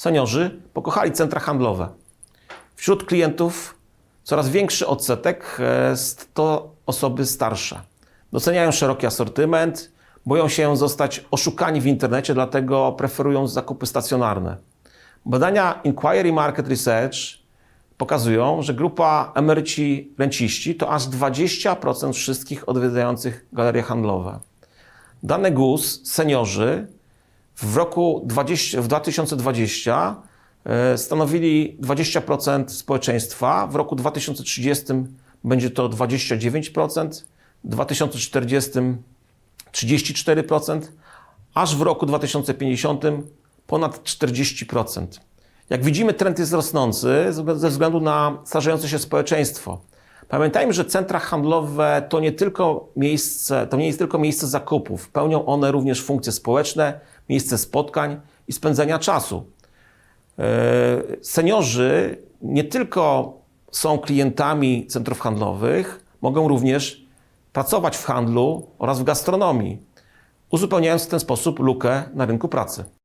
seniorzy pokochali centra handlowe. Wśród klientów coraz większy odsetek e, to osoby starsze. Doceniają szeroki asortyment, boją się zostać oszukani w internecie, dlatego preferują zakupy stacjonarne. Badania Inquiry Market Research pokazują, że grupa emeryci renciści to aż 20% wszystkich odwiedzających galerie handlowe. Dane GUS, seniorzy w roku 20, w 2020 e, stanowili 20% społeczeństwa, w roku 2030 będzie to 29%, w 2040 34%, aż w roku 2050 ponad 40%. Jak widzimy, trend jest rosnący ze względu na starzejące się społeczeństwo. Pamiętajmy, że centra handlowe to nie tylko miejsce, to nie jest tylko miejsce zakupów. Pełnią one również funkcje społeczne, miejsce spotkań i spędzania czasu. E, Seniorzy nie tylko są klientami centrów handlowych, mogą również pracować w handlu oraz w gastronomii, uzupełniając w ten sposób lukę na rynku pracy.